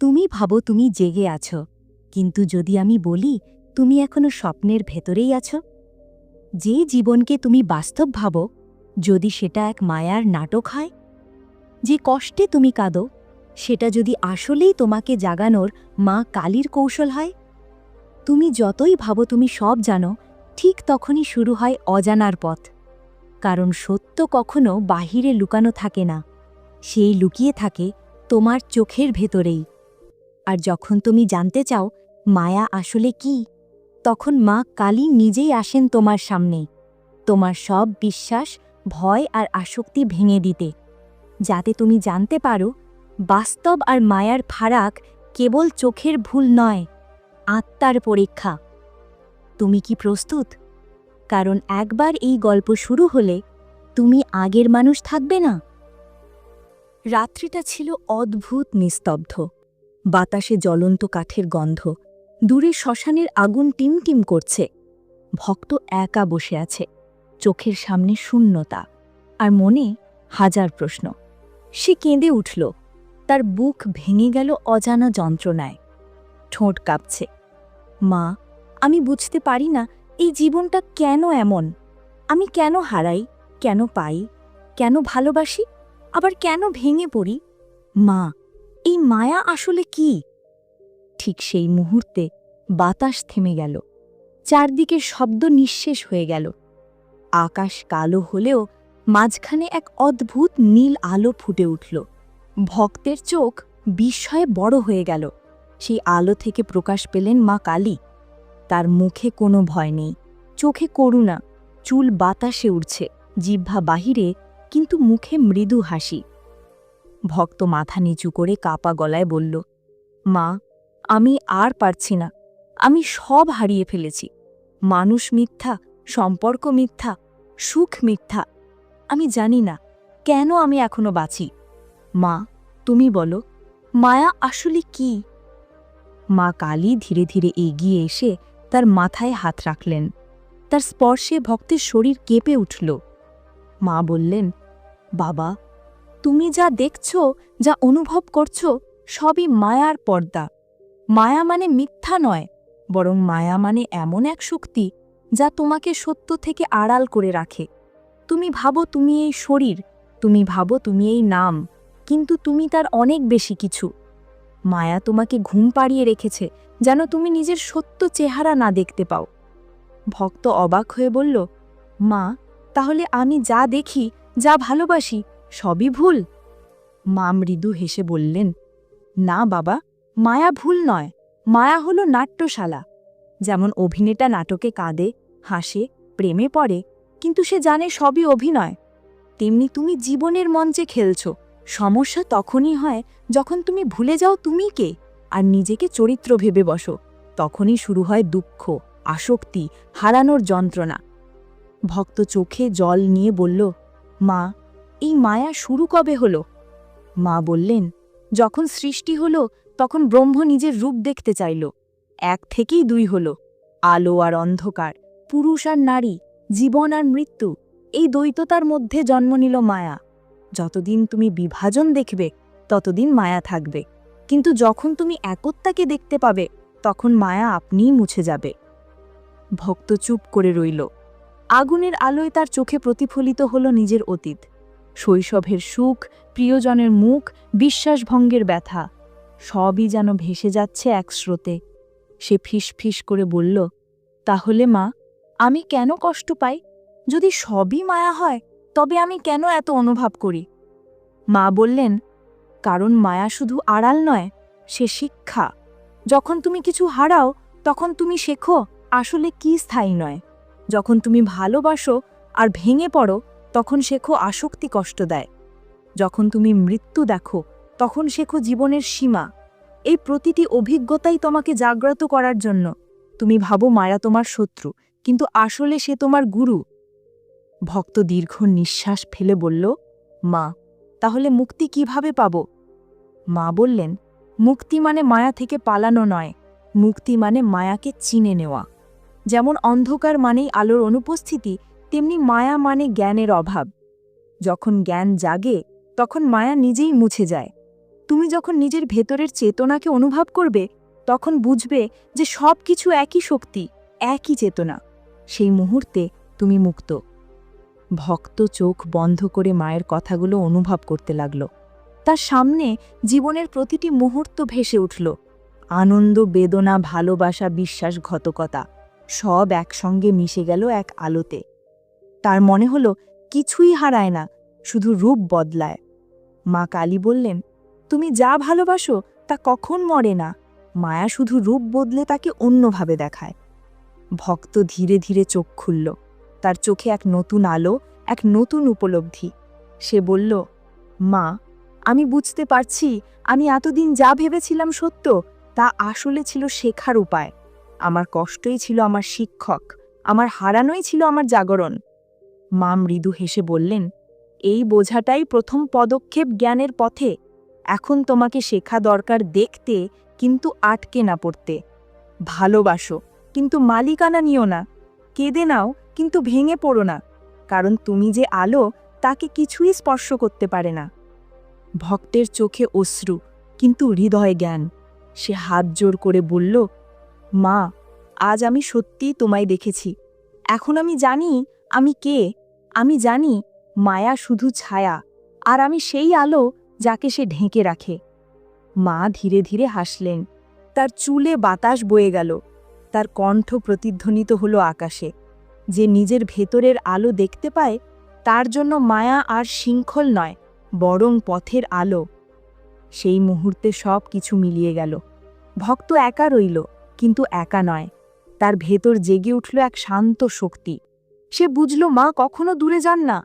তুমি ভাবো তুমি জেগে আছো, কিন্তু যদি আমি বলি, তুমি এখনও স্বপ্নের ভেতরেই আছো? যে জীবনকে তুমি বাস্তব ভাবো, যদি সেটা এক মায়ার নাটক হয়? যে কষ্টে তুমি কাঁদো, সেটা যদি আসলেই তোমাকে জাগানোর মা কালীর কৌশল হয়? তুমি যতই ভাবো তুমি সব জানো, ঠিক তখনই শুরু হয় অজানার পথ। কারণ সত্য কখনো বাহিরে লুকানো থাকে না, সেই লুকিয়ে থাকে তোমার চোখের ভেতরেই। আর যখন তুমি জানতে চাও, মায়া আসলে কি, তখন মা কালী নিজেই আসেন তোমার সামনে। তোমার সব বিশ্বাস, ভয় আর আসক্তি ভেঙে দিতে। যাতে তুমি জানতে পারো, বাস্তব আর মায়ার ফারাক কেবল চোখের ভুল নয়, আত্মার পরীক্ষা। তুমি কি প্রস্তুত? কারণ একবার এই গল্প শুরু হলে তুমি আগের মানুষ থাকবে না। রাত্রিটা ছিল অদ্ভুত নিস্তব্ধ। বাতাসে জ্বলন্ত কাঠের গন্ধ। দূরে শ্মশানের আগুন টিমটিম করছে। ভক্ত একা বসে আছে। চোখের সামনে শূন্যতা। আর মনে হাজার প্রশ্ন। সে কেঁদে উঠল। তার বুক ভেঙে গেল অজানা যন্ত্রণায়। ঠোঁট কাঁপছে। মা, আমি বুঝতে পারি না, এই জীবনটা কেন এমন? আমি কেন হারাই? কেন পাই? কেন ভালোবাসি? আবার কেন ভেঙে পড়ি? মা এই মায়া আসলে কি? ঠিক সেই মুহূর্তে বাতাস থেমে গেল। চারদিকে শব্দ নিঃশেষ হয়ে গেল। আকাশ কালো হলেও মাঝখানে এক অদ্ভুত নীল আলো ফুটে উঠল। ভক্তের চোখ বিস্ময়ে বড় হয়ে গেল। সেই আলো থেকে প্রকাশ পেলেন মা কালী। তার মুখে কোনো ভয় নেই। চোখে করুণা। চুল বাতাসে উড়ছে। জিহ্বা বাহিরে কিন্তু মুখে মৃদু হাসি। ভক্ত মাথা নিচু করে কাপা গলায় বলল, মা, আমি আর পারছি না। আমি সব হারিয়ে ফেলেছি। মানুষ মিথ্যা, সম্পর্ক মিথ্যা, সুখ মিথ্যা। আমি জানি না কেন আমি এখনও বাঁচি। মা, তুমি বলো, মায়া আসলে কি? মা কালী ধীরে ধীরে এগিয়ে এসে তার মাথায় হাত রাখলেন। তার স্পর্শে ভক্তের শরীর কেঁপে উঠল। মা বললেন, বাবা তুমি যা দেখছ, যা অনুভব করছ, সবই মায়ার পর্দা। মায়া মানে মিথ্যা নয়, বরং মায়া মানে এমন এক শক্তি যা তোমাকে সত্য থেকে আড়াল করে রাখে। তুমি ভাবো তুমি এই শরীর, তুমি ভাবো তুমি এই নাম, কিন্তু তুমি তার অনেক বেশি কিছু। মায়া তোমাকে ঘুম পাড়িয়ে রেখেছে যেন তুমি নিজের সত্য চেহারা না দেখতে পাও। ভক্ত অবাক হয়ে বলল, মা, তাহলে আমি যা দেখি, যা ভালোবাসি সবই ভুল? মা মৃদু হেসে বললেন, না বাবা, মায়া ভুল নয়। মায়া হলো নাট্যশালা। যেমন অভিনেতা নাটকে কাঁদে, হাসে, প্রেমে পড়ে, কিন্তু সে জানে সবই অভিনয়। তেমনি তুমি জীবনের মঞ্চে খেলছ। সমস্যা তখনই হয় যখন তুমি ভুলে যাও তুমি কে। আর নিজেকে চরিত্র ভেবে বসো। তখনই শুরু হয় দুঃখ, আসক্তি, হারানোর যন্ত্রণা। ভক্ত চোখে জল নিয়ে বলল, মা এই মায়া শুরু কবে হলো? মা বললেন, যখন সৃষ্টি হলো, তখন ব্রহ্ম নিজের রূপ দেখতে চাইল। এক থেকেই দুই হলো। আলো আর অন্ধকার, পুরুষ আর নারী, জীবন আর মৃত্যু, এই দ্বৈততার মধ্যে জন্ম নিল মায়া। যতদিন তুমি বিভাজন দেখবে, ততদিন মায়া থাকবে। কিন্তু যখন তুমি একত্বাকে দেখতে পাবে, তখন মায়া আপনিই মুছে যাবে। ভক্ত চুপ করে রইল। আগুনের আলোয় তার চোখে প্রতিফলিত হল নিজের অতীত। শৈশবের সুখ, প্রিয়জনের মুখ, বিশ্বাসভঙ্গের ব্যথা, সবই যেন ভেসে যাচ্ছে এক স্রোতে। সে ফিস ফিস করে বলল, তাহলে মা, আমি কেন কষ্ট পাই? যদি সবই মায়া হয়, তবে আমি কেন এত অনুভব করি? মা বললেন, কারণ মায়া শুধু আড়াল নয়, সে শিক্ষা। যখন তুমি কিছু হারাও, তখন তুমি শেখো, আসলে কি স্থায়ী নয়। যখন তুমি ভালোবাসো আর ভেঙে পড়ো তখন শেখো আসক্তি কষ্ট দেয়। যখন তুমি মৃত্যু দেখো, তখন শেখো জীবনের সীমা। এই প্রতিটি অভিজ্ঞতাই তোমাকে জাগ্রত করার জন্য। তুমি ভাবো মায়া তোমার শত্রু, কিন্তু আসলে সে তোমার গুরু। ভক্ত দীর্ঘ নিঃশ্বাস ফেলে বলল, মা, তাহলে মুক্তি কীভাবে পাব? মা বললেন, মুক্তি মানে মায়া থেকে পালানো নয়। মুক্তি মানে মায়াকে চিনে নেওয়া। যেমন অন্ধকার মানেই আলোর অনুপস্থিতি তেমনি মায়া মানে জ্ঞানের অভাব। যখন জ্ঞান জাগে, তখন মায়া নিজেই মুছে যায়। তুমি যখন নিজের ভেতরের চেতনাকে অনুভব করবে, তখন বুঝবে যে সব কিছু একই শক্তি, একই চেতনা। সেই মুহূর্তে তুমি মুক্ত। ভক্ত চোখ বন্ধ করে মায়ের কথাগুলো অনুভব করতে লাগল। তার সামনে জীবনের প্রতিটি মুহূর্ত ভেসে উঠল। আনন্দ, বেদনা, ভালোবাসা, বিশ্বাসঘাতকতা সব একসঙ্গে মিশে গেল এক আলোতে। তার মনে হলো কিছুই হারায় না, শুধু রূপ বদলায়। মা কালী বললেন, তুমি যা ভালোবাসো তা কখন মরে না, মায়া শুধু রূপ বদলে তাকে অন্যভাবে দেখায়। ভক্ত ধীরে ধীরে চোখ খুলল। তার চোখে এক নতুন আলো, এক নতুন উপলব্ধি। সে বলল, মা, আমি বুঝতে পারছি, আমি এতদিন যা ভেবেছিলাম সত্য, তা আসলে ছিল শেখার উপায়। আমার কষ্টই ছিল আমার শিক্ষক, আমার হারানোই ছিল আমার জাগরণ। মা মৃদু হেসে বললেন, এই বোঝাটাই প্রথম পদক্ষেপ জ্ঞানের পথে। এখন তোমাকে শেখা দরকার দেখতে, কিন্তু আটকে না পড়তে। ভালোবাসো, কিন্তু মালিকানা নিও না। কেঁদে নাও, কিন্তু ভেঙে পড়ো না। কারণ তুমি যে আলো, তাকে কিছুই স্পর্শ করতে পারে না। ভক্তের চোখে অশ্রু, কিন্তু হৃদয় জ্ঞান। সে হাত জোর করে বলল, মা, আজ আমি সত্যিই তোমায় দেখেছি। এখন আমি জানি আমি কে। আমি জানি মায়া শুধু ছায়া, আর আমি সেই আলো যাকে সে ঢেকে রাখে। মা ধীরে ধীরে হাসলেন, তার চুলে বাতাস বয়ে গেল, তার কণ্ঠ প্রতিধ্বনিত হল আকাশে। যে নিজের ভেতরের আলো দেখতে পায়, তার জন্য মায়া আর শৃঙ্খল নয়, বরং পথের আলো। সেই মুহূর্তে সব কিছু মিলিয়ে গেল। ভক্ত একা রইল, কিন্তু একা নয়। তার ভেতর জেগে উঠল এক শান্ত শক্তি। সে বুঝল মা কখনো দূরে যান না।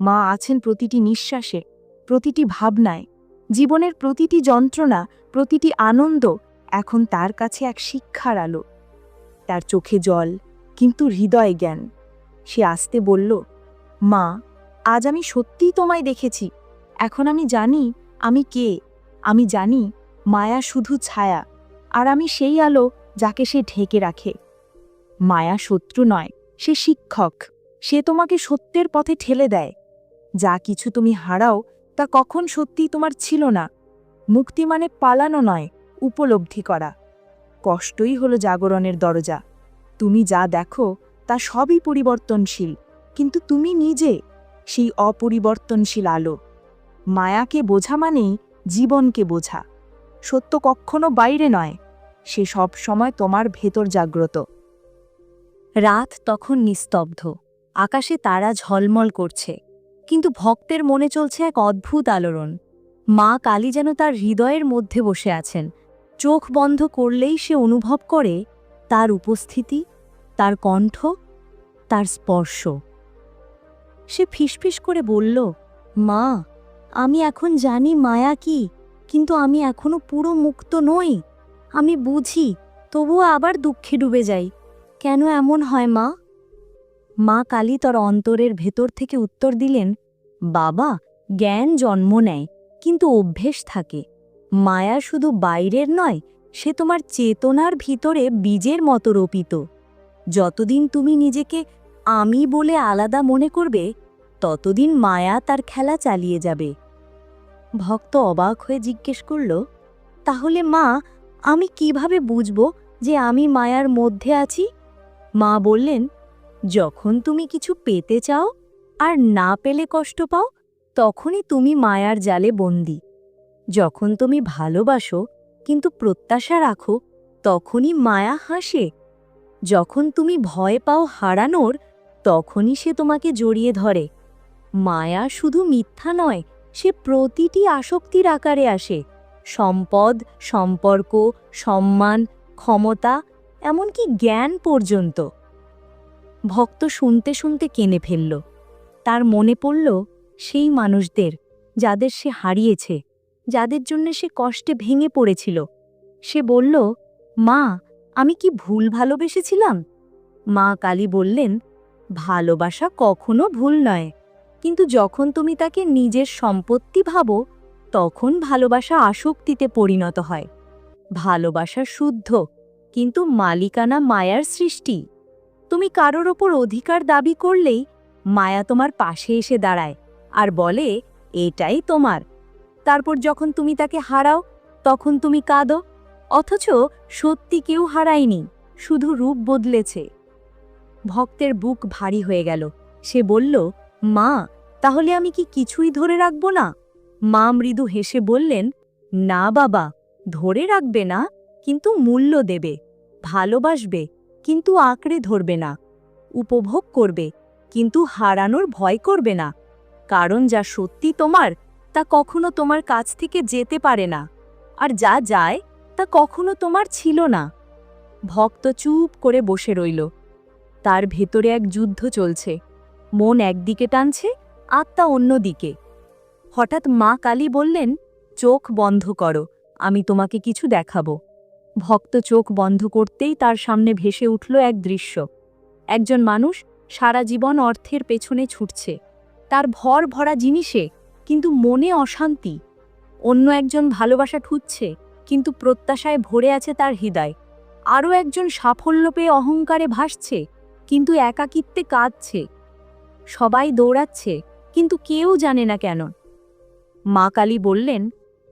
মা আছেন প্রতিটি নিঃশ্বাসে, প্রতিটি ভাবনায়। জীবনের প্রতিটি যন্ত্রণা, প্রতিটি আনন্দ এখন তার কাছে এক শিক্ষার আলো। তার চোখে জল, কিন্তু হৃদয় জ্ঞান। সে আসতে বলল, মা, আজ আমি সত্যিই তোমায় দেখেছি। এখন আমি জানি আমি কে। আমি জানি মায়া শুধু ছায়া, আর আমি সেই আলো যাকে সে ঢেকে রাখে। মায়া শত্রু নয় সে শিক্ষক। সে তোমাকে সত্যের পথে ঠেলে দেয়। যা কিছু তুমি হারাও, তা কখন সত্যিই তোমার ছিল না। মুক্তি মানে পালানো নয়, উপলব্ধি করা। কষ্টই হলো জাগরণের দরজা। তুমি যা দেখো, তা সবই পরিবর্তনশীল। কিন্তু তুমি নিজে, সেই অপরিবর্তনশীল আলো। মায়াকে বোঝা মানেই জীবনকে বোঝা। সত্য কখনো বাইরে নয়। সে সব সময় তোমার ভেতর জাগ্রত। রাত তখন নিস্তব্ধ। আকাশে তারা ঝলমল করছে। কিন্তু ভক্তের মনে চলছে এক অদ্ভুত আলোড়ন। মা কালী যেন তার হৃদয়ের মধ্যে বসে আছেন। চোখ বন্ধ করলেই সে অনুভব করে, তার উপস্থিতি, তার কণ্ঠ, তার স্পর্শ। সে ফিসফিস করে বলল, মা, আমি এখন জানি মায়া কি, কিন্তু আমি এখনও পুরো মুক্ত নই। আমি বুঝি, তবুও আবার দুঃখে ডুবে যাই। কেন এমন হয়, মা? মা কালী তার অন্তরের ভেতর থেকে উত্তর দিলেন, বাবা, জ্ঞান জন্ম নেয়, কিন্তু অভ্যেস থাকে। মায়া শুধু বাইরের নয়, সে তোমার চেতনার ভিতরে বীজের মতো রোপিত। যতদিন তুমি নিজেকে আমি বলে আলাদা মনে করবে, ততদিন মায়া তার খেলা চালিয়ে যাবে। ভক্ত অবাক হয়ে জিজ্ঞেস করল, তাহলে মা, আমি কীভাবে বুঝব যে আমি মায়ার মধ্যে আছি? মা বললেন, যখন তুমি কিছু পেতে চাও আর না পেলে কষ্ট পাও, তখনই তুমি মায়ার জালে বন্দি। যখন তুমি ভালোবাসো কিন্তু প্রত্যাশা রাখো, তখনই মায়া হাসে। যখন তুমি ভয় পাও হারানোর, তখনই সে তোমাকে জড়িয়ে ধরে। মায়া শুধু মিথ্যা নয়, সে প্রতিটি আসক্তির আকারে আসে। সম্পদ, সম্পর্ক, সম্মান, ক্ষমতা এমনকি জ্ঞান পর্যন্ত। ভক্ত শুনতে শুনতে কেনে ফেলল। তার মনে পড়ল, সেই মানুষদের যাদের সে হারিয়েছে, যাদের জন্য সে কষ্টে ভেঙে পড়েছিল। সে বলল, মা, আমি কি ভুল ভালোবেসেছিলাম? মা কালী বললেন, ভালোবাসা কখনো ভুল নয়। কিন্তু যখন তুমি তাকে নিজের সম্পত্তি ভাবো, তখন ভালোবাসা আসক্তিতে পরিণত হয়। ভালোবাসা শুদ্ধ কিন্তু মালিকানা মায়ার সৃষ্টি। তুমি কারোর ওপর অধিকার দাবি করলেই মায়া তোমার পাশে এসে দাঁড়ায় আর বলে, এটাই তোমার। তারপর যখন তুমি তাকে হারাও, তখন তুমি কাঁদো, অথচ সত্যি কেউ হারায়নি, শুধু রূপ বদলেছে। ভক্তের বুক ভারী হয়ে গেল। সে বলল, মা, তাহলে আমি কি কিছুই ধরে রাখব না? মা মৃদু হেসে বললেন, না বাবা, ধরে রাখবে না। কিন্তু মূল্য দেবে, ভালোবাসবে, কিন্তু আঁকড়ে ধরবে না, উপভোগ করবে, কিন্তু হারানোর ভয় করবে না, কারণ যা সত্যি তোমার, তা কখনো তোমার কাছ থেকে যেতে পারে না, আর যা যায়, তা কখনো তোমার ছিল না। ভক্ত চুপ করে বসে রইল। তার ভেতরে এক যুদ্ধ চলছে। মন একদিকে টানছে, আত্মা অন্যদিকে। হঠাৎ মা কালী বললেন, চোখ বন্ধ করো, আমি তোমাকে কিছু দেখাবো। ভক্ত চোখ বন্ধ করতেই তার সামনে ভেসে উঠল এক দৃশ্য। একজন মানুষ সারা জীবন অর্থের পেছনে ছুটছে। তার ভর ভরা জিনিসে কিন্তু মনে অশান্তি। অন্য একজন ভালোবাসা ঠুচ্ছে, কিন্তু প্রত্যাশায় ভরে আছে তার হৃদয়। আরও একজন সাফল্য পেয়ে অহংকারে ভাসছে, কিন্তু একাকিত্বে কাঁদছে। সবাই দৌড়াচ্ছে, কিন্তু কেউ জানে না কেন। মা কালী বললেন,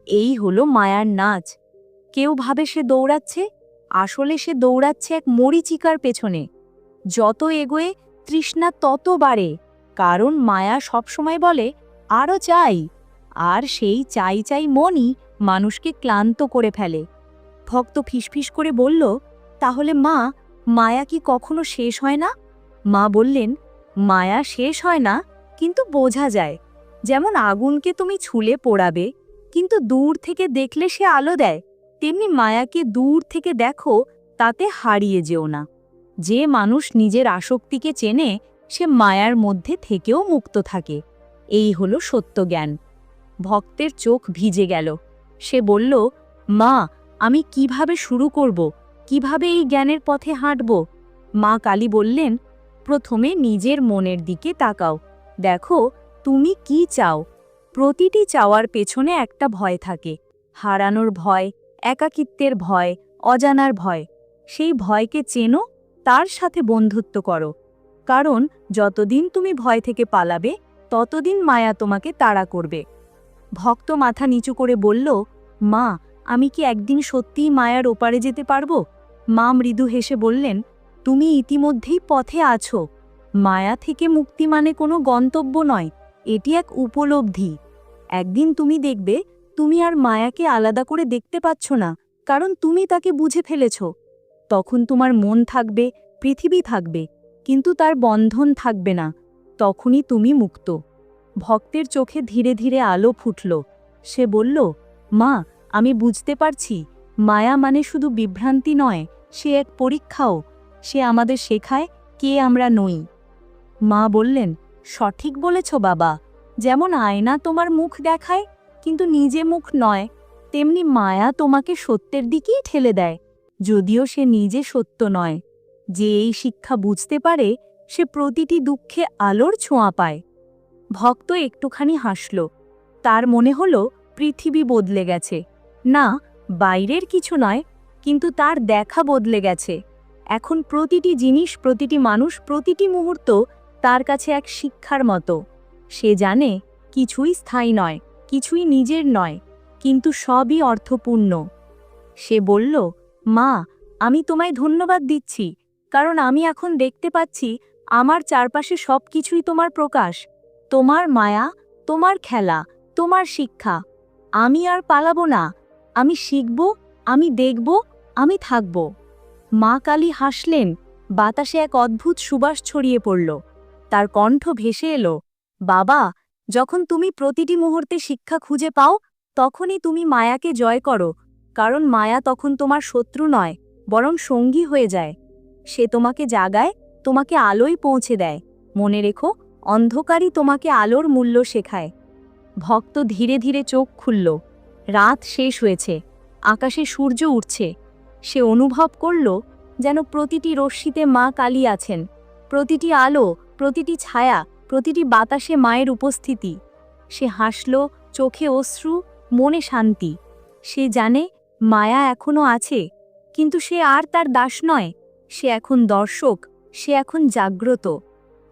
এই হলো মায়ার নাচ। কেউ ভাবে সে দৌড়াচ্ছে? আসলে সে দৌড়াচ্ছে এক মরিচিকার পেছনে। যত এগোয়ে, তৃষ্ণা তত বাড়ে। কারণ মায়া সবসময় বলে আরও চাই। আর সেই চাই চাই মনই মানুষকে ক্লান্ত করে ফেলে। ভক্ত ফিসফিস করে বলল, তাহলে মা, মায়া কি কখনো শেষ হয় না? মা বললেন, মায়া শেষ হয় না, কিন্তু বোঝা যায়। যেমন আগুনকে তুমি ছুলে পোড়াবে, কিন্তু দূর থেকে দেখলে সে আলো দেয়। তেমনি মায়াকে দূর থেকে দেখো, তাতে হারিয়ে যেও না। যে মানুষ নিজের আসক্তিকে চেনে, সে মায়ার মধ্যে থেকেও মুক্ত থাকে। এই হলো সত্য জ্ঞান। ভক্তের চোখ ভিজে গেল। সে বলল, মা, আমি কীভাবে শুরু করব? কীভাবে এই জ্ঞানের পথে হাঁটব? মা কালী বললেন, প্রথমে নিজের মনের দিকে তাকাও। দেখো, তুমি কি চাও? প্রতিটি চাওয়ার পেছনে একটা ভয় থাকে। হারানোর ভয় একাকিত্বের ভয়, অজানার ভয়। সেই ভয়কে চেনো, তার সাথে বন্ধুত্ব করো। কারণ যতদিন তুমি ভয় থেকে পালাবে, ততদিন মায়া তোমাকে তাড়া করবে। ভক্ত মাথা নিচু করে বলল, মা, আমি কি একদিন সত্যিই মায়ার ওপারে যেতে পারব? মা মৃদু হেসে বললেন, তুমি ইতিমধ্যেই পথে আছো। মায়া থেকে মুক্তি মানে কোনো গন্তব্য নয়, এটি এক উপলব্ধি। একদিন তুমি দেখবে তুমি আর মায়াকে আলাদা করে দেখতে পাচ্ছ না, কারণ তুমি তাকে বুঝে ফেলেছ। তখন তোমার মন থাকবে, পৃথিবী থাকবে, কিন্তু তার বন্ধন থাকবে না। তখনই তুমি মুক্ত। ভক্তের চোখে ধীরে ধীরে আলো ফুটল। সে বলল, মা, আমি বুঝতে পারছি। মায়া মানে শুধু বিভ্রান্তি নয়, সে এক পরীক্ষাও। সে আমাদের শেখায় কে আমরা নই। মা বললেন, সঠিক বলেছ বাবা। যেমন আয়না তোমার মুখ দেখায় কিন্তু নিজে মুখ নয়, তেমনি মায়া তোমাকে সত্যের দিকেই ঠেলে দেয়, যদিও সে নিজে সত্য নয়। যে এই শিক্ষা বুঝতে পারে, সে প্রতিটি দুঃখে আলোর ছোঁয়া পায়। ভক্ত একটুখানি হাসল, তার মনে হল পৃথিবী বদলে গেছে। না, বাইরের কিছু নয়, কিন্তু তার দেখা বদলে গেছে। এখন প্রতিটি জিনিস, প্রতিটি মানুষ, প্রতিটি মুহূর্ত তার কাছে এক শিক্ষার মতো। সে জানে, কিছুই স্থায়ী নয়। কিছুই নিজের নয়, কিন্তু সবই অর্থপূর্ণ। সে বলল, মা, আমি তোমায় ধন্যবাদ দিচ্ছি, কারণ আমি এখন দেখতে পাচ্ছি আমার চারপাশে সব কিছুই তোমার প্রকাশ, তোমার মায়া, তোমার খেলা, তোমার শিক্ষা। আমি আর পালাবো না, আমি শিখব, আমি দেখব, আমি থাকব। মা কালী হাসলেন, বাতাসে এক অদ্ভুত সুবাস ছড়িয়ে পড়ল। তার কণ্ঠ ভেসে এলো, বাবা যখন তুমি প্রতিটি মুহূর্তে শিক্ষা খুঁজে পাও, তখনই তুমি মায়াকে জয় করো, কারণ মায়া তখন তোমার শত্রু নয়, বরং সঙ্গী হয়ে যায়। সে তোমাকে জাগায়, তোমাকে আলোয় পৌঁছে দেয়। মনে রেখো, অন্ধকারই তোমাকে আলোর মূল্য শেখায়। ভক্ত ধীরে ধীরে চোখ খুলল। রাত শেষ হয়েছে। আকাশে সূর্য উঠছে। সে অনুভব করল যেন প্রতিটি রশ্মিতে মা কালী আছেন। প্রতিটি আলো, প্রতিটি ছায়া প্রতিটি বাতাসে মায়ের উপস্থিতি। সে হাসল, চোখে অশ্রু, মনে শান্তি। সে জানে, মায়া এখনও আছে, কিন্তু সে আর তার দাস নয়। সে এখন দর্শক, সে এখন জাগ্রত।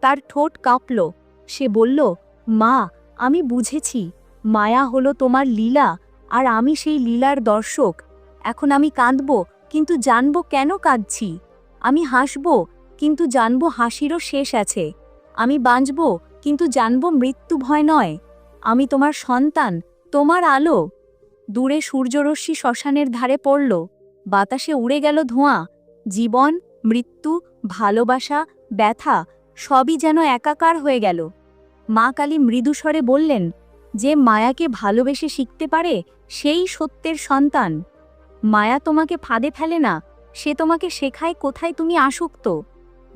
তার ঠোঁট কাঁপল। সে বলল, মা, আমি বুঝেছি। মায়া হলো তোমার লীলা, আর আমি সেই লীলার দর্শক। এখন আমি কাঁদব, কিন্তু জানব কেন কাঁদছি। আমি হাসব, কিন্তু জানব হাসিরও শেষ আছে। আমি বাঁচব, কিন্তু জানব মৃত্যু ভয় নয়। আমি তোমার সন্তান, তোমার আলো। দূরে সূর্যরশ্মি শ্মশানের ধারে পড়ল। বাতাসে উড়ে গেল ধোঁয়া। জীবন, মৃত্যু, ভালোবাসা, ব্যথা, সবই যেন একাকার হয়ে গেল। মা কালী মৃদুস্বরে বললেন, যে মায়াকে ভালোবেসে শিখতে পারে, সেই সত্যের সন্তান। মায়া তোমাকে ফাঁদে ফেলে না, সে তোমাকে শেখায় কোথায় তুমি আসক্ত।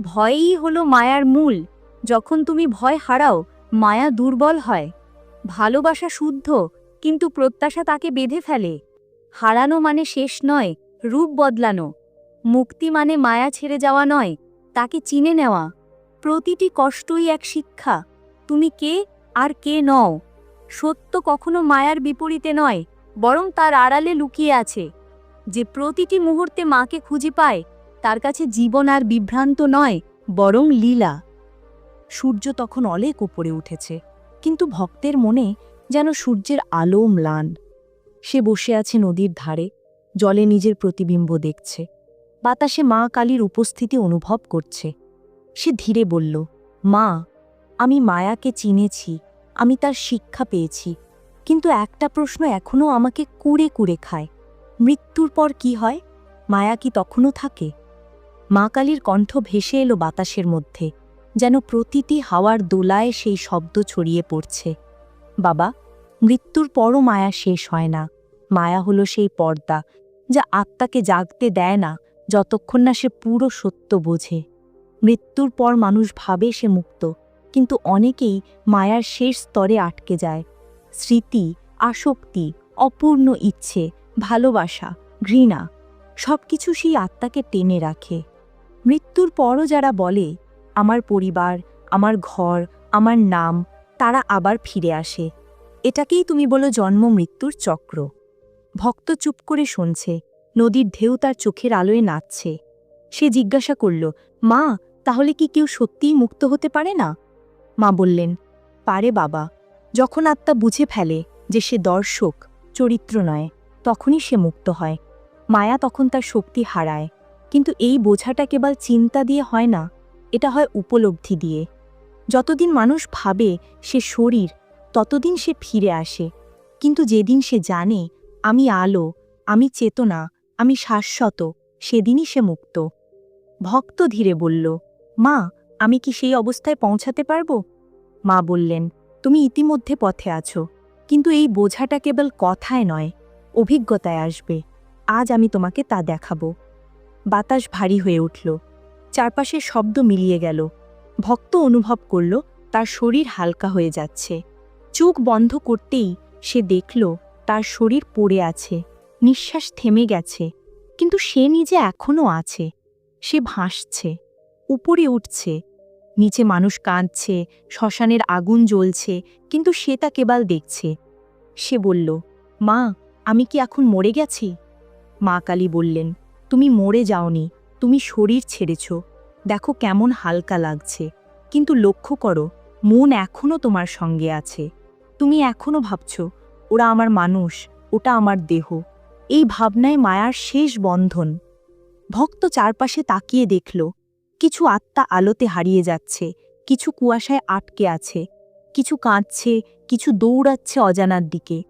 ভয়ই হলো মায়ার মূল। যখন তুমি ভয় হারাও, মায়া দুর্বল হয়। ভালোবাসা শুদ্ধ, কিন্তু প্রত্যাশা তাকে বেঁধে ফেলে। হারানো মানে শেষ নয়, রূপ বদলানো। মুক্তি মানে মায়া ছেড়ে যাওয়া নয়, তাকে চিনে নেওয়া। প্রতিটি কষ্টই এক শিক্ষা। তুমি কে আর কে নও। সত্য কখনো মায়ার বিপরীতে নয়, বরং তার আড়ালে লুকিয়ে আছে। যে প্রতিটি মুহূর্তে মাকে খুঁজে পায়, তার কাছে জীবন আর বিভ্রান্ত নয়, বরং লীলা। সূর্য তখন অলেক উপরে উঠেছে, কিন্তু ভক্তের মনে যেন সূর্যের আলো ম্লান। সে বসে আছে নদীর ধারে, জলে নিজের প্রতিবিম্ব দেখছে। বাতাসে মা কালীর উপস্থিতি অনুভব করছে। সে ধীরে বলল, মা, আমি মায়াকে চিনেছি, আমি তার শিক্ষা পেয়েছি, কিন্তু একটা প্রশ্ন এখনও আমাকে কুড়ে কুড়ে খায়। মৃত্যুর পর কি হয়? মায়া কি তখনও থাকে? মা কালীর কণ্ঠ ভেসে এলো বাতাসের মধ্যে। যেন প্রতিটি হাওয়ার দোলায় সেই শব্দ ছড়িয়ে পড়ছে। বাবা, মৃত্যুর পরও মায়া শেষ হয় না। মায়া হলো সেই পর্দা, যা আত্মাকে জাগতে দেয় না, যতক্ষণ না সে পুরো সত্য বোঝে। মৃত্যুর পর মানুষ ভাবে সে মুক্ত, কিন্তু অনেকেই মায়ার শেষ স্তরে আটকে যায়। স্মৃতি, আসক্তি, অপূর্ণ ইচ্ছে, ভালোবাসা, ঘৃণা, সবকিছু সেই আত্মাকে টেনে রাখে। মৃত্যুর পরও যারা বলে আমার পরিবার, আমার ঘর, আমার নাম, তারা আবার ফিরে আসে। এটাকেই তুমি বলো জন্ম মৃত্যুর চক্র। ভক্ত চুপ করে শুনছে, নদীর ঢেউ তার চোখের আলোয় নাচছে। সে জিজ্ঞাসা করল, মা, তাহলে কি কেউ সত্যিই মুক্ত হতে পারে না? মা বললেন, পারে বাবা। যখন আত্মা বুঝে ফেলে যে সে দর্শক, চরিত্র নয়, তখনই সে মুক্ত হয়। মায়া তখন তার শক্তি হারায়। কিন্তু এই বোঝাটা কেবল চিন্তা দিয়ে হয় না। এটা হয় উপলব্ধি দিয়ে। যতদিন মানুষ ভাবে সে শরীর, ততদিন সে ফিরে আসে। কিন্তু যেদিন সে জানে, আমি আলো, আমি চেতনা, আমি শাশ্বত, সেদিনই সে মুক্ত। ভক্ত ধীরে বলল, মা, আমি কি সেই অবস্থায় পৌঁছাতে পারব? মা বললেন, তুমি ইতিমধ্যে পথে আছো, কিন্তু এই বোঝাটা কেবল কথায় নয়, অভিজ্ঞতায় আসবে। আজ আমি তোমাকে তা দেখাবো। বাতাস ভারী হয়ে উঠল। চারপাশের শব্দ মিলিয়ে গেল। ভক্ত অনুভব করল, তার শরীর হালকা হয়ে যাচ্ছে। চোখ বন্ধ করতেই সে দেখল, তার শরীর পড়ে আছে। নিঃশ্বাস থেমে গেছে, কিন্তু সে নিজে এখনও আছে। সে ভাসছে, উপরে উঠছে। নিচে মানুষ কাঁদছে, শ্মশানের আগুন জ্বলছে, কিন্তু সে তা কেবল দেখছে। সে বলল, মা, আমি কি এখন মরে গেছি? মা কালী বললেন, তুমি মরে যাওনি, তুমি শরীর ছেড়েছ। দেখো কেমন হালকা লাগছে। কিন্তু লক্ষ্য করো, মন এখনও তোমার সঙ্গে আছে। তুমি এখনও ভাবছ, ওরা আমার মানুষ, ওটা আমার দেহ। এই ভাবনায় মায়ার শেষ বন্ধন। ভক্ত চারপাশে তাকিয়ে দেখল, কিছু আত্মা আলোতে হারিয়ে যাচ্ছে, কিছু কুয়াশায় আটকে আছে, কিছু কাঁদছে, কিছু দৌড়াচ্ছে অজানার দিকে।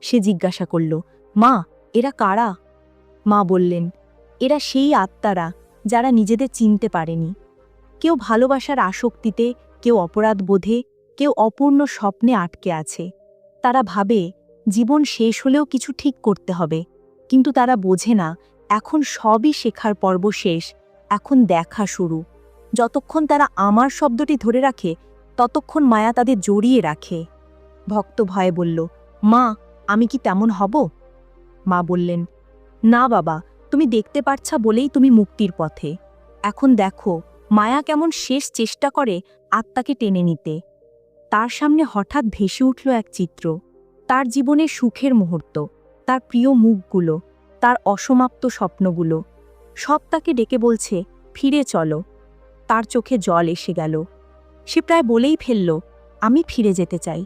সে জিজ্ঞাসা করল, মা, এরা কারা? মা বললেন, এরা সেই আত্মারা যারা নিজেদের চিনতে পারেনি। কেউ ভালোবাসার আসক্তিতে, কেউ অপরাধ বোধে, কেউ অপূর্ণ স্বপ্নে আটকে আছে। তারা ভাবে, জীবন শেষ হলেও কিছু ঠিক করতে হবে। কিন্তু তারা বোঝে না, এখন সবই শেখার পর্ব শেষ, এখন দেখা শুরু। যতক্ষণ তারা আমার শব্দটি ধরে রাখে, ততক্ষণ মায়া তাদের জড়িয়ে রাখে। ভক্ত ভয়ে বলল, মা, আমি কি তেমন হব? মা বললেন, না বাবা তুমি দেখতে পারছা বলেই তুমি মুক্তির পথে। এখন দেখো, মায়া কেমন শেষ চেষ্টা করে আত্মাকে টেনে নিতে। তার সামনে হঠাৎ ভেসে উঠল এক চিত্র। তার জীবনে সুখের মুহূর্ত, তার প্রিয় মুখগুলো, তার অসমাপ্ত স্বপ্নগুলো। সব তাকে ডেকে বলছে, ফিরে চলো। তার চোখে জল এসে গেল। সে প্রায় বলেই ফেলল, আমি ফিরে যেতে চাই।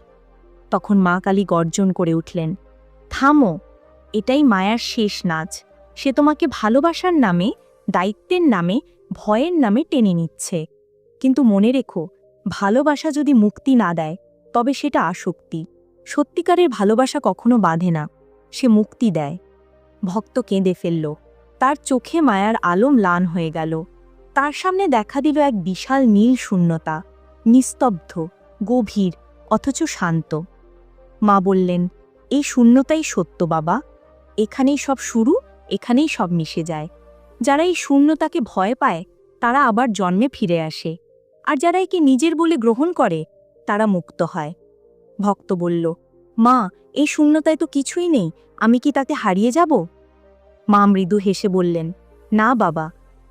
তখন মা কালী গর্জন করে উঠলেন, থামো, এটাই মায়ার শেষ নাচ। সে তোমাকে ভালোবাসার নামে, দায়িত্বের নামে, ভয়ের নামে টেনে নিচ্ছে। কিন্তু মনে রেখো, ভালোবাসা যদি মুক্তি না দেয়, তবে সেটা আসক্তি। সত্যিকারের ভালোবাসা কখনো বাঁধে না, সে মুক্তি দেয়। ভক্ত কেঁদে ফেলল। তার চোখে মায়ার আলো ম্লান হয়ে গেল। তার সামনে দেখা দিল এক বিশাল নীল শূন্যতা। নিস্তব্ধ, গভীর, অথচ শান্ত। মা বললেন, এই শূন্যতাই সত্য বাবা। এখানেই সব শুরু? এখানেই সব মিশে যায়। যারা এই শূন্যতাকে ভয় পায়, তারা আবার জন্মে ফিরে আসে। আর যারা একে নিজের বলে গ্রহণ করে, তারা মুক্ত হয়। ভক্ত বলল, মা, এই শূন্যতায় তো কিছুই নেই, আমি কি তাতে হারিয়ে যাব? মা মৃদু হেসে বললেন, না বাবা,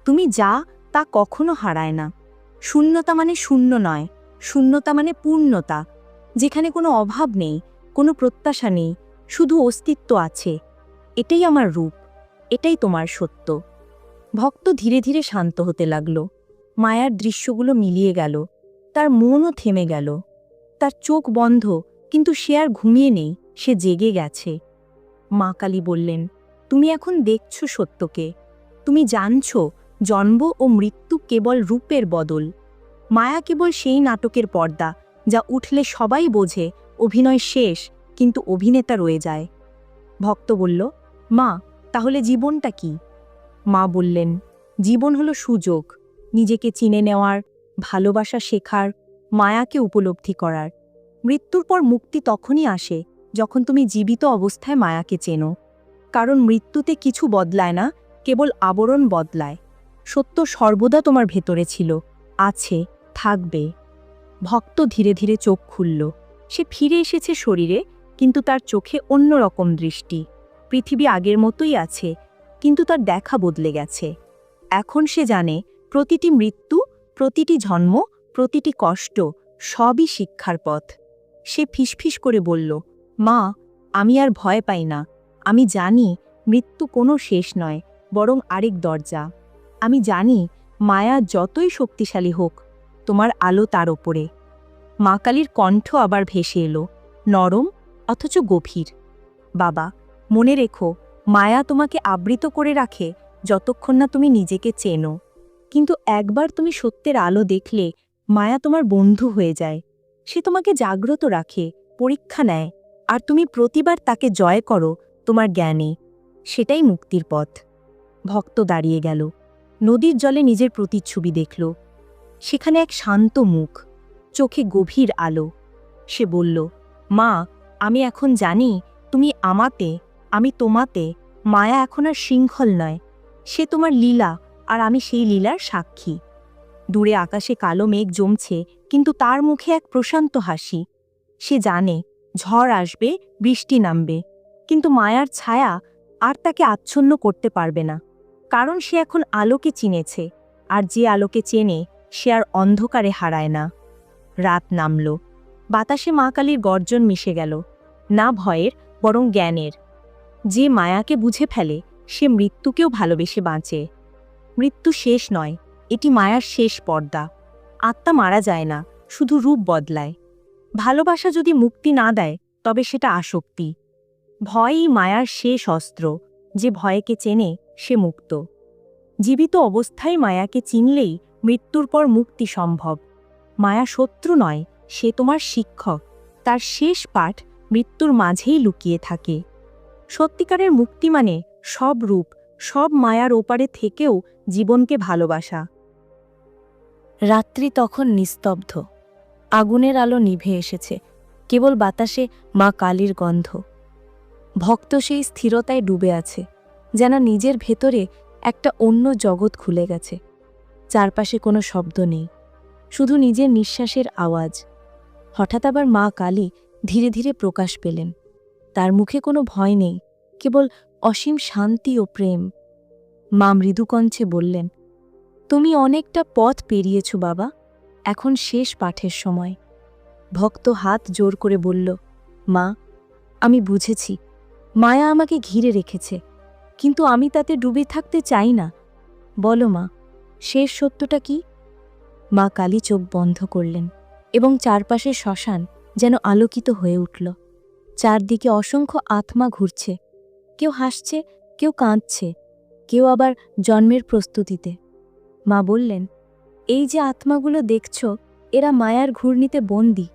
তুমি যা, তা কখনো হারায় না। শূন্যতা মানে শূন্য নয়, শূন্যতা মানে পূর্ণতা, যেখানে কোনো অভাব নেই, কোনো প্রত্যাশা নেই, শুধু অস্তিত্ব আছে, এটাই আমার রূপ। এটাই তোমার সত্য। ভক্ত ধীরে ধীরে শান্ত হতে লাগল। মায়ার দৃশ্যগুলো মিলিয়ে গেল। তার মনও থেমে গেল। তার চোখ বন্ধ, কিন্তু সে আর ঘুমিয়ে নেই, সে জেগে গেছে। মা কালী বললেন, তুমি এখন দেখছ সত্যকে। তুমি জানছ, জন্ম ও মৃত্যু কেবল রূপের বদল। মায়া কেবল সেই নাটকের পর্দা, যা উঠলে সবাই বোঝে, অভিনয় শেষ, কিন্তু অভিনেতা রয়ে যায়। ভক্ত বলল, মা তাহলে জীবনটা কি? মা বললেন, জীবন হলো সুযোগ। নিজেকে চিনে নেওয়ার, ভালোবাসা শেখার, মায়াকে উপলব্ধি করার। মৃত্যুর পর মুক্তি তখনই আসে যখন তুমি জীবিত অবস্থায় মায়াকে চেনো। কারণ মৃত্যুতে কিছু বদলায় না, কেবল আবরণ বদলায়। সত্য সর্বদা তোমার ভেতরে ছিল, আছে, থাকবে। ভক্ত ধীরে ধীরে চোখ খুলল। সে ফিরে এসেছে শরীরে, কিন্তু তার চোখে অন্যরকম দৃষ্টি। পৃথিবী আগের মতোই আছে, কিন্তু তার দেখা বদলে গেছে। এখন সে জানে, প্রতিটি মৃত্যু, প্রতিটি জন্ম, প্রতিটি কষ্ট সবই শিক্ষার পথ। সে ফিসফিস করে বলল, মা, আমি আর ভয় পাই না। আমি জানি মৃত্যু কোনো শেষ নয়, বরং আরেক দরজা। আমি জানি মায়া যতই শক্তিশালী হোক, তোমার আলো তার ওপরে। মা কালীর কণ্ঠ আবার ভেসে এলো, নরম অথচ গভীর। বাবা মনে রেখো, মায়া তোমাকে আবৃত করে রাখে যতক্ষণ না তুমি নিজেকে চেনো। কিন্তু একবার তুমি সত্যের আলো দেখলে মায়া তোমার বন্ধু হয়ে যায়। সে তোমাকে জাগ্রত রাখে, পরীক্ষা নেয়, আর তুমি প্রতিবার তাকে জয় করো তোমার জ্ঞানে। সেটাই মুক্তির পথ। ভক্ত দাঁড়িয়ে গেল। নদীর জলে নিজের প্রতিচ্ছবি দেখল। সেখানে এক শান্ত মুখ, চোখে গভীর আলো। সে বলল, মা, আমি এখন জানি তুমি আমাতে আমি তোমাতে, মায়া এখন আর শৃঙ্খল নয়। সে তোমার লীলা, আর আমি সেই লীলার সাক্ষী। দূরে আকাশে কালো মেঘ জমছে, কিন্তু তার মুখে এক প্রশান্ত হাসি। সে জানে, ঝড় আসবে, বৃষ্টি নামবে। কিন্তু মায়ার ছায়া আর তাকে আচ্ছন্ন করতে পারবে না। কারণ সে এখন আলোকে চিনেছে, আর যে আলোকে চেনে, সে আর অন্ধকারে হারায় না। রাত নামল। বাতাসে মা কালীর গর্জন মিশে গেল। না ভয়ের, বরং জ্ঞানের। যে মায়াকে বুঝে ফেলে, সে মৃত্যুকেও ভালোবেসে বাঁচে। মৃত্যু শেষ নয়, এটি মায়ার শেষ পর্দা। আত্মা মারা যায় না, শুধু রূপ বদলায়। ভালোবাসা যদি মুক্তি না দেয়, তবে সেটা আসক্তি। ভয়ই মায়ার শেষ অস্ত্র, যে ভয়কে চেনে, সে মুক্ত। জীবিত অবস্থায় মায়াকে চিনলেই মৃত্যুর পর মুক্তি সম্ভব। মায়া শত্রু নয়, সে তোমার শিক্ষক। তার শেষ পাঠ মৃত্যুর মাঝেই লুকিয়ে থাকে। সত্যিকারের মুক্তি মানে সব রূপ, সব মায়ার ওপারে থেকেও জীবনকে ভালোবাসা। রাত্রি তখন নিস্তব্ধ। আগুনের আলো নিভে এসেছে, কেবল বাতাসে মা কালীর গন্ধ। ভক্ত সেই স্থিরতায় ডুবে আছে, যেন নিজের ভেতরে একটা অন্য জগৎ খুলে গেছে। চারপাশে কোনো শব্দ নেই, শুধু নিজের নিঃশ্বাসের আওয়াজ। হঠাৎ আবার মা কালী ধীরে ধীরে প্রকাশ পেলেন। তার মুখে কোনো ভয় নেই, কেবল অসীম শান্তি ও প্রেম। মা মৃদুকণ্ঠে বললেন, তুমি অনেকটা পথ পেরিয়েছ বাবা, এখন শেষ পাঠের সময়। ভক্ত হাত জোর করে বলল, মা, আমি বুঝেছি, মায়া আমাকে ঘিরে রেখেছে, কিন্তু আমি তাতে ডুবে থাকতে চাই না। বলো মা, শেষ সত্যটা কি? মা কালী চোখ বন্ধ করলেন এবং চারপাশে শ্মশান যেন আলোকিত হয়ে উঠল। চারদিকে অসংখ্য আত্মা ঘুরছে। কেউ হাসছে, কেউ কাঁদছে, কেউ আবার জন্মের প্রস্তুতিতে। মা বললেন, এই যে আত্মাগুলো দেখছ, এরা মায়ার ঘূর্ণিতে বন্দি।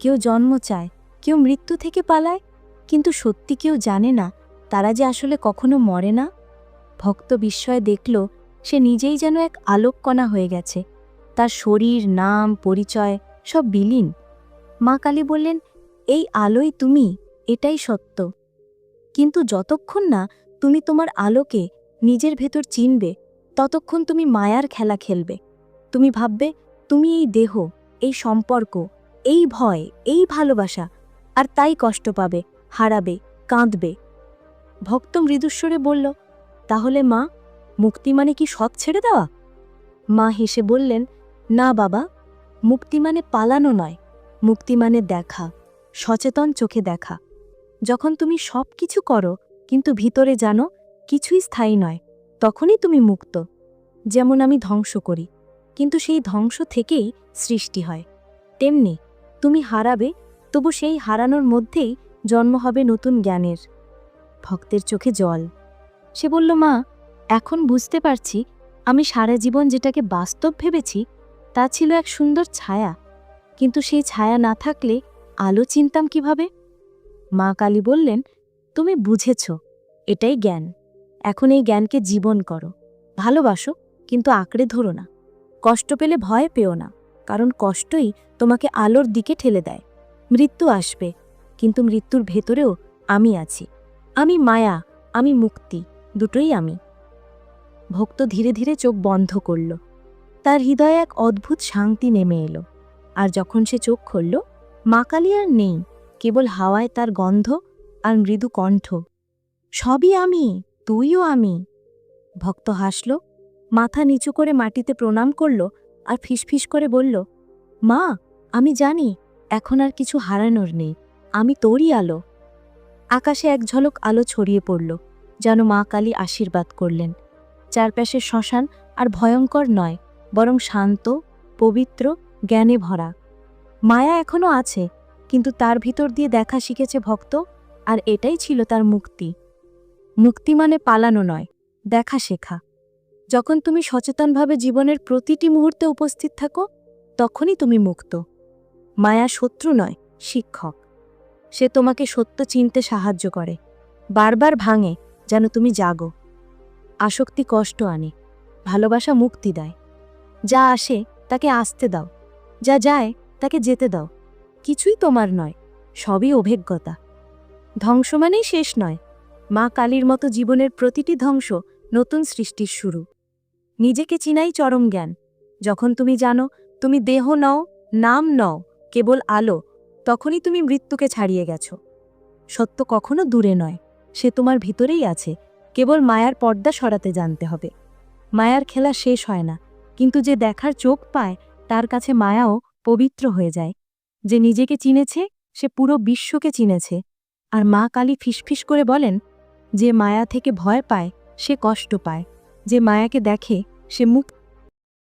কেউ জন্ম চায়, কেউ মৃত্যু থেকে পালায়, কিন্তু সত্যি কেউ জানে না, তারা যে আসলে কখনো মরে না? ভক্ত বিস্ময়ে দেখল, সে নিজেই যেন এক আলোককণা হয়ে গেছে। তার শরীর, নাম, পরিচয় সব বিলীন। মা কালী বললেন, এই আলোই তুমি? এটাই সত্য। কিন্তু যতক্ষণ না তুমি তোমার আলোকে নিজের ভেতর চিনবে, ততক্ষণ তুমি মায়ার খেলা খেলবে। তুমি ভাববে, তুমি এই দেহ, এই সম্পর্ক, এই ভয়, এই ভালোবাসা, আর তাই কষ্ট পাবে, হারাবে, কাঁদবে। ভক্ত মৃদুস্বরে বলল, তাহলে মা, মুক্তি মানে কি সব ছেড়ে দেওয়া? মা হেসে বললেন, না বাবা, মুক্তি মানে পালানো নয়, মুক্তি মানে দেখা, সচেতন চোখে দেখা। যখন তুমি সব কিছু করো, কিন্তু ভিতরে জানো কিছুই স্থায়ী নয়, তখনই তুমি মুক্ত। যেমন আমি ধ্বংস করি, কিন্তু সেই ধ্বংস থেকেই সৃষ্টি হয়। তেমনি তুমি হারাবে, তবু সেই হারানোর মধ্যেই জন্ম হবে নতুন জ্ঞানের। ভক্তের চোখে জল। সে বলল, মা, এখন বুঝতে পারছি আমি সারা জীবন যেটাকে বাস্তব ভেবেছি, তা ছিল এক সুন্দর ছায়া। কিন্তু সেই ছায়া না থাকলে আলো চিনতাম কীভাবে? মা কালী বললেন, তুমি বুঝেছ, এটাই জ্ঞান। এখন এই জ্ঞানকে জীবন করো। ভালোবাসো, কিন্তু আঁকড়ে ধরো না। কষ্ট পেলে ভয় পেও না, কারণ কষ্টই তোমাকে আলোর দিকে ঠেলে দেয়। মৃত্যু আসবে, কিন্তু মৃত্যুর ভেতরেও আমি আছি। আমি মায়া, আমি মুক্তি, দুটোই আমি। ভক্ত ধীরে ধীরে চোখ বন্ধ করল। তার হৃদয়ে এক অদ্ভুত শান্তি নেমে এলো। আর যখন সে চোখ খুলল, মা কালী আর নেই। কেবল হাওয়ায় তার গন্ধ আর মৃদু কণ্ঠ। সবই আমি, তুইও আমি। ভক্ত হাসল, মাথা নিচু করে মাটিতে প্রণাম করল আর ফিসফিস করে বলল, মা, আমি জানি, এখন আর কিছু হারানোর নেই, আমি তোরই আলো। আকাশে এক ঝলক আলো ছড়িয়ে পড়ল, যেন মা কালী আশীর্বাদ করলেন। চারপাশে শ্মশান আর ভয়ঙ্কর নয়, বরং শান্ত, পবিত্র, জ্ঞানে ভরা। মায়া এখনও আছে কিন্তু তার ভিতর দিয়ে দেখা শিখেছে ভক্ত, আর এটাই ছিল তার মুক্তি। মুক্তি মানে পালানো নয়, দেখা শেখা। যখন তুমি সচেতনভাবে জীবনের প্রতিটি মুহূর্তে উপস্থিত থাকো, তখনই তুমি মুক্ত। মায়া শত্রু নয়, শিক্ষক। সে তোমাকে সত্য চিনতে সাহায্য করে। বারবার ভাঙে, যেন তুমি জাগো। আসক্তি কষ্ট আনে, ভালোবাসা মুক্তি দেয়। যা আসে, তাকে আসতে দাও। যা যায়, তাকে যেতে দাও। কিছুই তোমার নয়, সবই অভিজ্ঞতা। ধ্বংস মানেই শেষ নয়। মা কালীর মতো জীবনের প্রতিটি ধ্বংস নতুন সৃষ্টির শুরু। নিজেকে চিনাই চরম জ্ঞান। যখন তুমি জানো, তুমি দেহ নও, নাম নও, কেবল আলো, তখনই তুমি মৃত্যুকে ছাড়িয়ে গেছো। সত্য কখনো দূরে নয়, সে তোমার ভিতরেই আছে, কেবল মায়ার পর্দা সরাতে জানতে হবে। মায়ার খেলা শেষ হয় না, কিন্তু যে দেখার চোখ পায়, তার কাছে মায়াও পবিত্র হয়ে যায়। যে নিজেকে চিনেছে, সে পুরো বিশ্বকে চিনেছে। আর মা কালী ফিসফিস করে বলেন, যে মায়া থেকে ভয় পায়, সে কষ্ট পায়। যে মায়াকে দেখে, সে মুক্ত